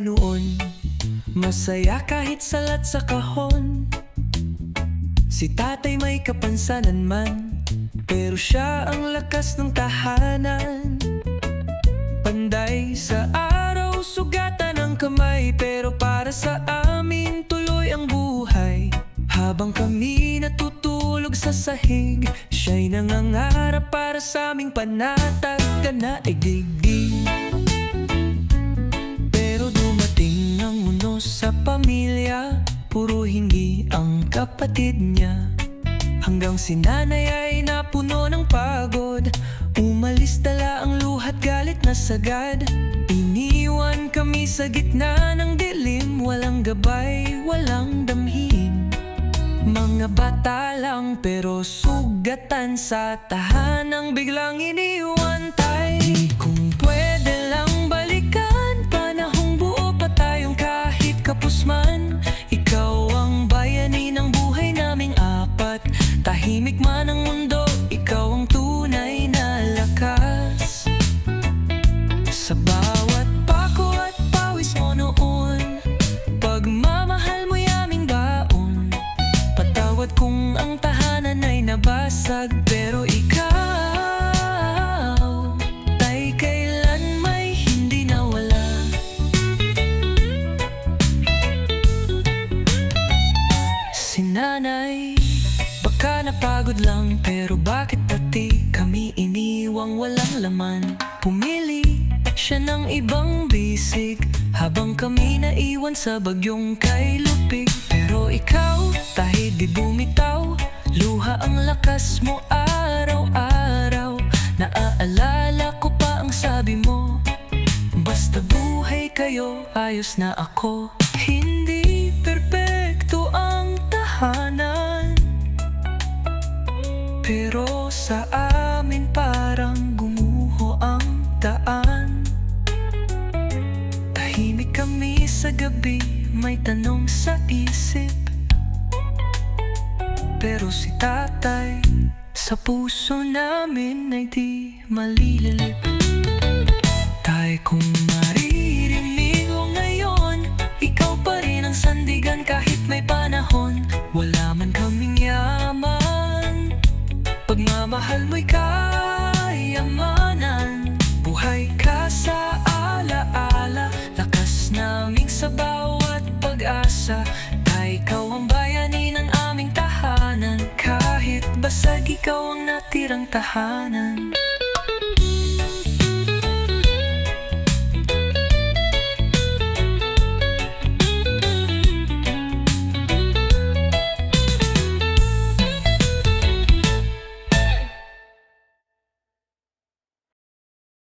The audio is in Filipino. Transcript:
noon. Masaya kahit salat sa kahon. Si tatay may kapansanan man Pero siya ang lakas ng tahanan. Panday sa araw, sugatan ang kamay Pero para sa amin, tuloy ang buhay. Habang kami natutulog sa sahig Siya'y nangangarap para sa aming panatag ka na igdigdig kapatid niya. Hanggang si nanay ay napuno ng pagod. Umalis dala ang luhat galit na sagad. Iniwan kami sa gitna ng dilim. Walang gabay, walang damhin. Mga bata lang pero sugatan sa tahanang biglang iniwan tayo Pero ikaw Tay kailan may hindi nawala. Si nanay Baka napagod lang Pero bakit pati kami iniwang walang laman? Pumili siya ng ibang bisig Habang kami naiwan sa bagyong kay lupig. Pero kayo, ayos na ako. Hindi perpekto ang tahanan. Pero sa amin parang gumuho ang daan. Tahimik kami sa gabi, may tanong sa isip. Pero si tatay, sa puso namin ay di malilip panahon Wala man kaming yaman. Pagmamahal mo'y kayamanan. Buhay ka sa alaala Lakas naming sa bawat pag-asa. Tay, ikaw ang bayani ng aming tahanan Kahit basag ikaw ang natirang tahanan